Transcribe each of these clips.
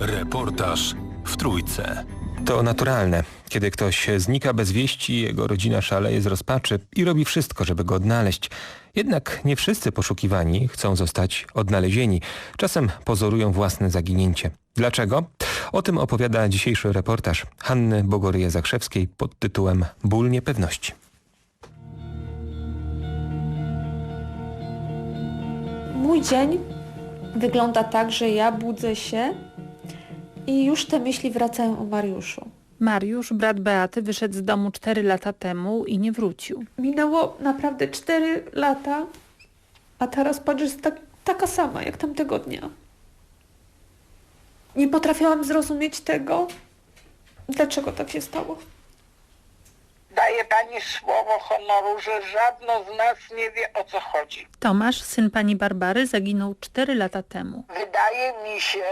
Reportaż w Trójce. To naturalne. Kiedy ktoś znika bez wieści, jego rodzina szaleje z rozpaczy i robi wszystko, żeby go odnaleźć. Jednak nie wszyscy poszukiwani chcą zostać odnalezieni. Czasem pozorują własne zaginięcie. Dlaczego? O tym opowiada dzisiejszy reportaż Hanny Bogoryje-Zakrzewskiej pod tytułem Ból niepewności. Mój dzień wygląda tak, że ja budzę się i już te myśli wracają o Mariuszu. Mariusz, brat Beaty, wyszedł z domu 4 lata temu i nie wrócił. Minęło naprawdę 4 lata, a ta rozpacz jest tak, taka sama jak tamtego dnia. Nie potrafiłam zrozumieć tego, dlaczego tak się stało. Daje pani słowo honoru, że żadno z nas nie wie o co chodzi. Tomasz, syn pani Barbary, zaginął 4 lata temu. Wydaje mi się,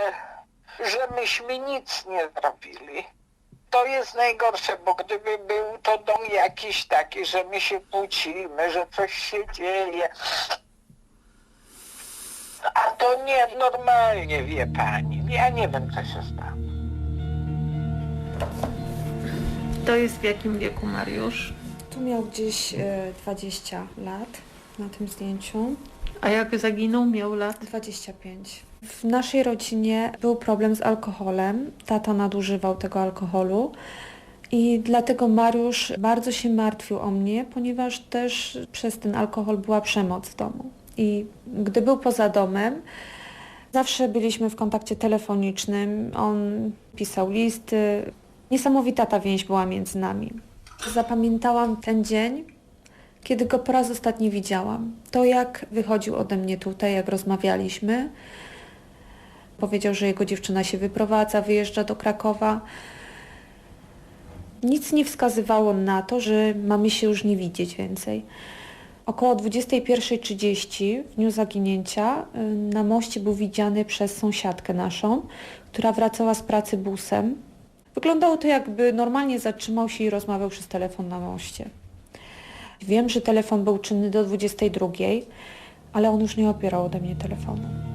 że myśmy nic nie zrobili. To jest najgorsze, bo gdyby był to dom jakiś taki, że my się kłócimy, że coś się dzieje. A to nie normalnie, wie pani. Ja nie wiem, co się stało. To jest w jakim wieku Mariusz? Tu miał gdzieś e, 20 lat na tym zdjęciu. A jak zaginął, miał lat? 25. W naszej rodzinie był problem z alkoholem. Tata nadużywał tego alkoholu. I dlatego Mariusz bardzo się martwił o mnie, ponieważ też przez ten alkohol była przemoc w domu. I gdy był poza domem, zawsze byliśmy w kontakcie telefonicznym. On pisał listy. Niesamowita ta więź była między nami. Zapamiętałam ten dzień, kiedy go po raz ostatni widziałam. To jak wychodził ode mnie tutaj, jak rozmawialiśmy. Powiedział, że jego dziewczyna się wyprowadza, wyjeżdża do Krakowa. Nic nie wskazywało na to, że mamy się już nie widzieć więcej. Około 21.30 w dniu zaginięcia y, na moście był widziany przez sąsiadkę naszą, która wracała z pracy busem. Wyglądało to jakby normalnie zatrzymał się i rozmawiał przez telefon na moście. Wiem, że telefon był czynny do 22, ale on już nie opierał ode mnie telefonu.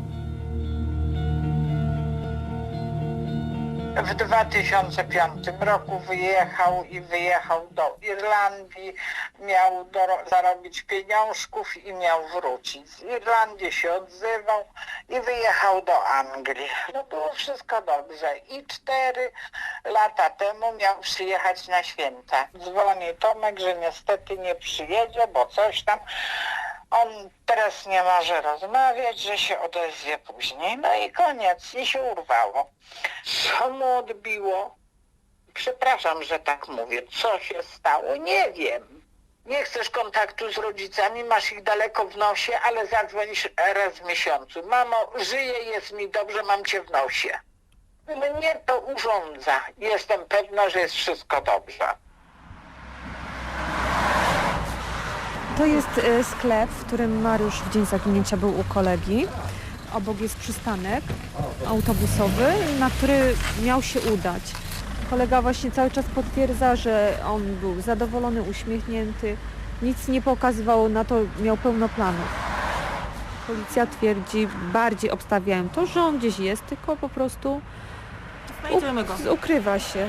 W 2005 roku wyjechał i wyjechał do Irlandii, miał zarobić pieniążków i miał wrócić. Z Irlandii się odzywał i wyjechał do Anglii. No było wszystko dobrze. I cztery lata temu miał przyjechać na święta. Dzwoni Tomek, że niestety nie przyjedzie, bo coś tam. On teraz nie może rozmawiać, że się odezwie później. No i koniec, i się urwało. Co mu odbiło? Przepraszam, że tak mówię. Co się stało? Nie wiem. Nie chcesz kontaktu z rodzicami, masz ich daleko w nosie, ale zadzwonisz raz w miesiącu. Mamo, żyję, jest mi dobrze, mam cię w nosie. Mnie to urządza. Jestem pewna, że jest wszystko dobrze. To jest e, sklep, w którym Mariusz w dzień zaginięcia był u kolegi. Obok jest przystanek autobusowy, na który miał się udać. Kolega właśnie cały czas potwierdza, że on był zadowolony, uśmiechnięty. Nic nie pokazywało na to, miał pełno planów. Policja twierdzi, bardziej obstawiają to, że on gdzieś jest, tylko po prostu ukrywa się.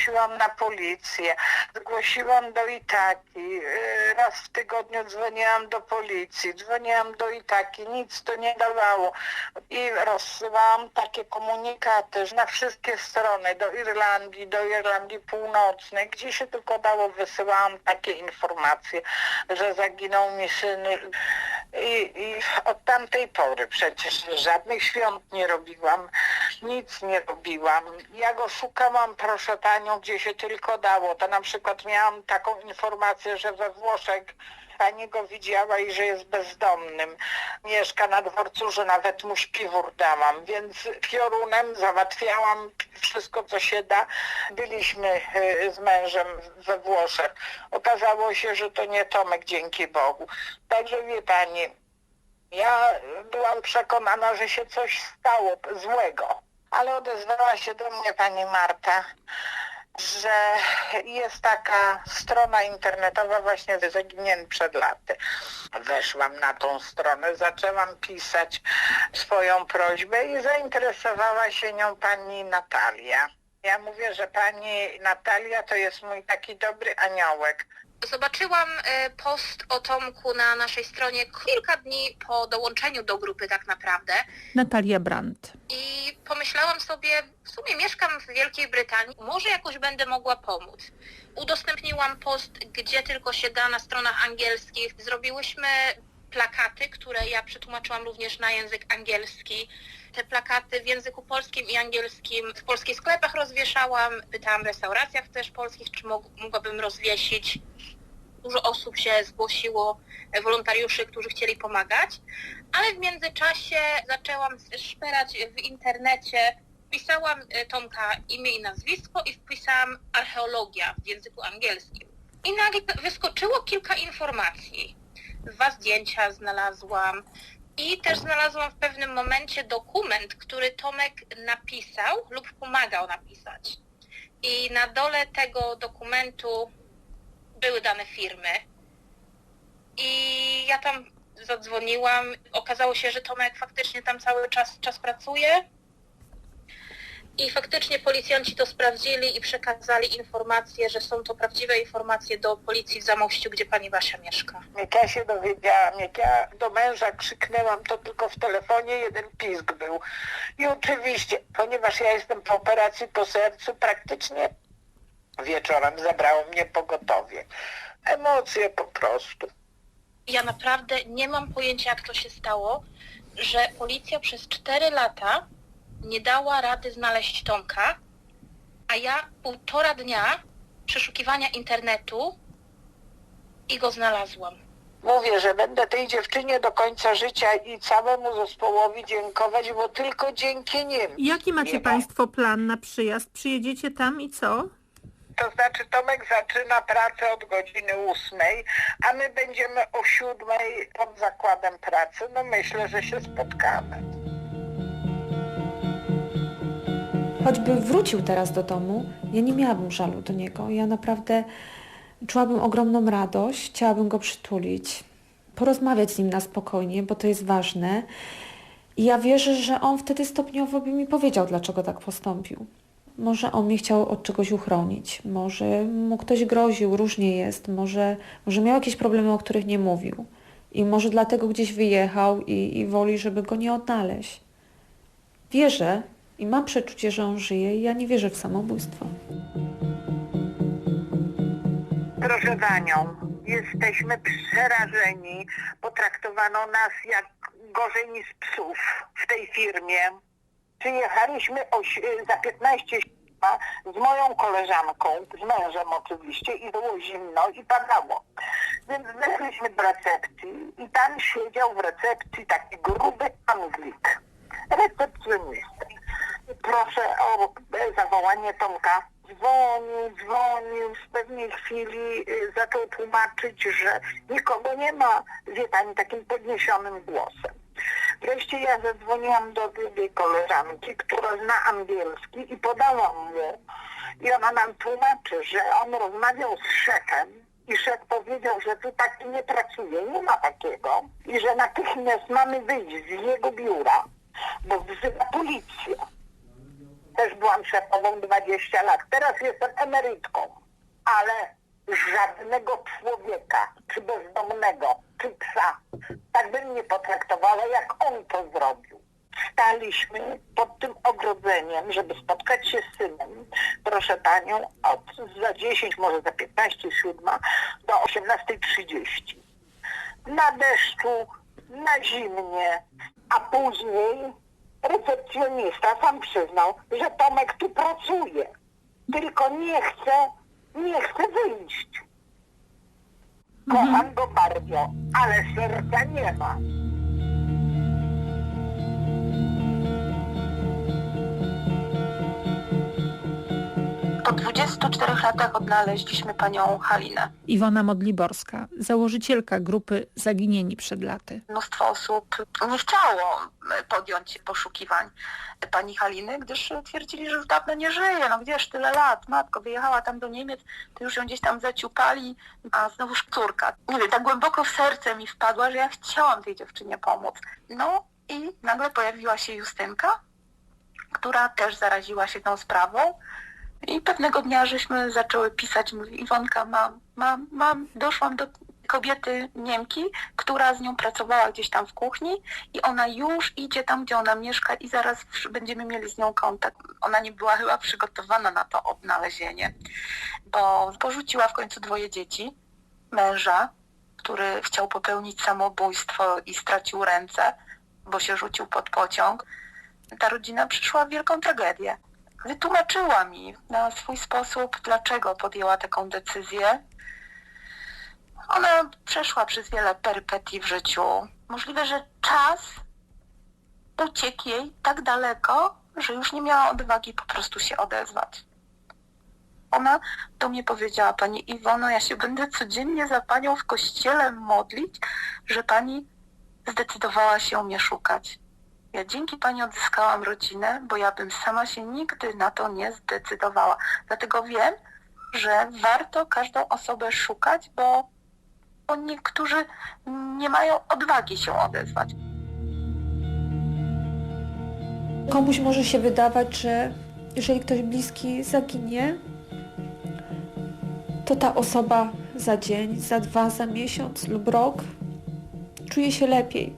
Zgłosiłam na policję, zgłosiłam do Itaki, yy, raz w tygodniu dzwoniłam do policji, dzwoniłam do Itaki, nic to nie dawało. I rozsyłałam takie komunikaty na wszystkie strony, do Irlandii, do Irlandii Północnej, gdzie się tylko dało, wysyłałam takie informacje, że zaginął mi syn. I, i od tamtej pory przecież żadnych świąt nie robiłam, nic nie robiłam. Ja go szukałam, proszę panią, gdzie się tylko dało. To na przykład miałam taką informację, że we Włoszech pani go widziała i że jest bezdomnym. Mieszka na dworcu, że nawet mu śpiwór dałam, więc piorunem załatwiałam wszystko, co się da. Byliśmy e, z mężem we Włoszech. Okazało się, że to nie Tomek, dzięki Bogu. Także wie pani, ja byłam przekonana, że się coś stało złego, ale odezwała się do mnie pani Marta, że jest taka strona internetowa właśnie zaginięty przed laty. Weszłam na tą stronę, zaczęłam pisać swoją prośbę i zainteresowała się nią pani Natalia. Ja mówię, że pani Natalia to jest mój taki dobry aniołek. Zobaczyłam e, post o Tomku na naszej stronie kilka dni po dołączeniu do grupy tak naprawdę Natalia Brandt. i pomyślałam sobie, w sumie mieszkam w Wielkiej Brytanii, może jakoś będę mogła pomóc. Udostępniłam post, gdzie tylko się da na stronach angielskich. Zrobiłyśmy plakaty, które ja przetłumaczyłam również na język angielski. Te plakaty w języku polskim i angielskim w polskich sklepach rozwieszałam. Pytałam w restauracjach też polskich, czy mog- mogłabym rozwiesić. Dużo osób się zgłosiło, e, wolontariuszy, którzy chcieli pomagać, ale w międzyczasie zaczęłam szperać w internecie. Wpisałam e, Tomka imię i nazwisko i wpisałam archeologia w języku angielskim. I nagle wyskoczyło kilka informacji. Dwa zdjęcia znalazłam i też znalazłam w pewnym momencie dokument, który Tomek napisał lub pomagał napisać. I na dole tego dokumentu były dane firmy. I ja tam zadzwoniłam. Okazało się, że Tomek faktycznie tam cały czas, czas pracuje. I faktycznie policjanci to sprawdzili i przekazali informacje, że są to prawdziwe informacje do policji w Zamościu, gdzie pani Basia mieszka. Jak ja się dowiedziałam, jak ja do męża krzyknęłam, to tylko w telefonie jeden pisk był. I oczywiście, ponieważ ja jestem po operacji po sercu, praktycznie wieczorem zabrało mnie pogotowie. Emocje po prostu. Ja naprawdę nie mam pojęcia, jak to się stało, że policja przez 4 lata nie dała rady znaleźć Tomka, a ja półtora dnia przeszukiwania internetu i go znalazłam. Mówię, że będę tej dziewczynie do końca życia i całemu zespołowi dziękować, bo tylko dzięki nim. Jaki macie. Państwo plan na przyjazd? Przyjedziecie tam i co? To znaczy Tomek zaczyna pracę od godziny ósmej, a my będziemy o siódmej pod zakładem pracy. No myślę, że się spotkamy. Choćby wrócił teraz do domu, ja nie miałabym żalu do niego. Ja naprawdę czułabym ogromną radość, chciałabym go przytulić, porozmawiać z nim na spokojnie, bo to jest ważne. I ja wierzę, że on wtedy stopniowo by mi powiedział, dlaczego tak postąpił. Może on mnie chciał od czegoś uchronić, może mu ktoś groził, różnie jest, może, może miał jakieś problemy, o których nie mówił. I może dlatego gdzieś wyjechał i, i woli, żeby go nie odnaleźć. Wierzę i mam przeczucie, że on żyje i ja nie wierzę w samobójstwo. Proszę jesteśmy przerażeni. Potraktowano nas jak gorzej niż psów w tej firmie. Przyjechaliśmy o, za 15 siódma z moją koleżanką, z mężem oczywiście i było zimno i padało. Więc weszliśmy do recepcji i tam siedział w recepcji taki gruby Anglik, recepcjonista. Proszę o zawołanie Tomka. Dzwonił, dzwonił, w pewnej chwili y, zaczął tłumaczyć, że nikogo nie ma, wie pani, takim podniesionym głosem. Wreszcie ja zadzwoniłam do drugiej koleżanki, która zna angielski i podałam mu. I ona nam tłumaczy, że on rozmawiał z szefem i szef powiedział, że tu taki nie pracuje, nie ma takiego i że natychmiast mamy wyjść z jego biura, bo wzywa policję. Też byłam szefową 20 lat. Teraz jestem emerytką, ale żadnego człowieka, czy bezdomnego, czy psa, tak bym nie potraktowała, jak on to zrobił. Staliśmy pod tym ogrodzeniem, żeby spotkać się z synem, proszę panią, od za 10, może za 15, 7 do 18.30. Na deszczu, na zimnie, a później recepcjonista sam przyznał, że Tomek tu pracuje, tylko nie chce, nie chce wyjść. Kocham go bardzo, ale serca nie ma. O 24 latach odnaleźliśmy panią Halinę. Iwona Modliborska, założycielka grupy Zaginieni przed laty. Mnóstwo osób nie chciało podjąć poszukiwań pani Haliny, gdyż twierdzili, że już dawno nie żyje. No gdzież tyle lat, matko wyjechała tam do Niemiec, to już ją gdzieś tam zaciupali, a znowuż córka. Nie wiem, tak głęboko w serce mi wpadła, że ja chciałam tej dziewczynie pomóc. No i nagle pojawiła się Justynka, która też zaraziła się tą sprawą. I pewnego dnia żeśmy zaczęły pisać, mówi Iwonka, mam, mam, mam, doszłam do kobiety Niemki, która z nią pracowała gdzieś tam w kuchni i ona już idzie tam, gdzie ona mieszka i zaraz będziemy mieli z nią kontakt. Ona nie była chyba przygotowana na to odnalezienie, bo porzuciła w końcu dwoje dzieci, męża, który chciał popełnić samobójstwo i stracił ręce, bo się rzucił pod pociąg. Ta rodzina przyszła w wielką tragedię. Wytłumaczyła mi na swój sposób, dlaczego podjęła taką decyzję. Ona przeszła przez wiele perypetii w życiu. Możliwe, że czas uciekł jej tak daleko, że już nie miała odwagi po prostu się odezwać. Ona do mnie powiedziała, Pani Iwono, ja się będę codziennie za Panią w kościele modlić, że Pani zdecydowała się mnie szukać. Ja dzięki Pani odzyskałam rodzinę, bo ja bym sama się nigdy na to nie zdecydowała. Dlatego wiem, że warto każdą osobę szukać, bo, niektórzy nie mają odwagi się odezwać. Komuś może się wydawać, że jeżeli ktoś bliski zaginie, to ta osoba za dzień, za dwa, za miesiąc lub rok czuje się lepiej.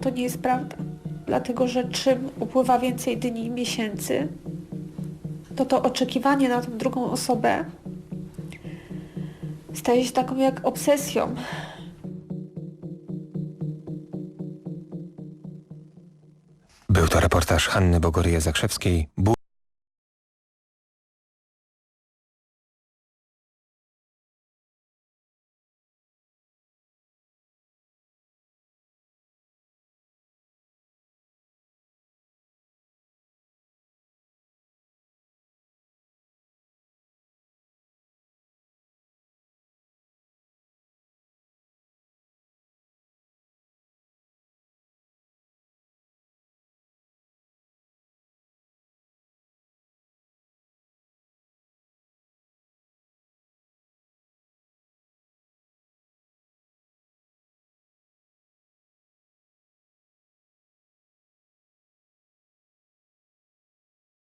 To nie jest prawda. Dlatego, że czym upływa więcej dni i miesięcy, to to oczekiwanie na tą drugą osobę staje się taką jak obsesją. Był to reportaż Hanny Bogoryje-Zakrzewskiej. Ból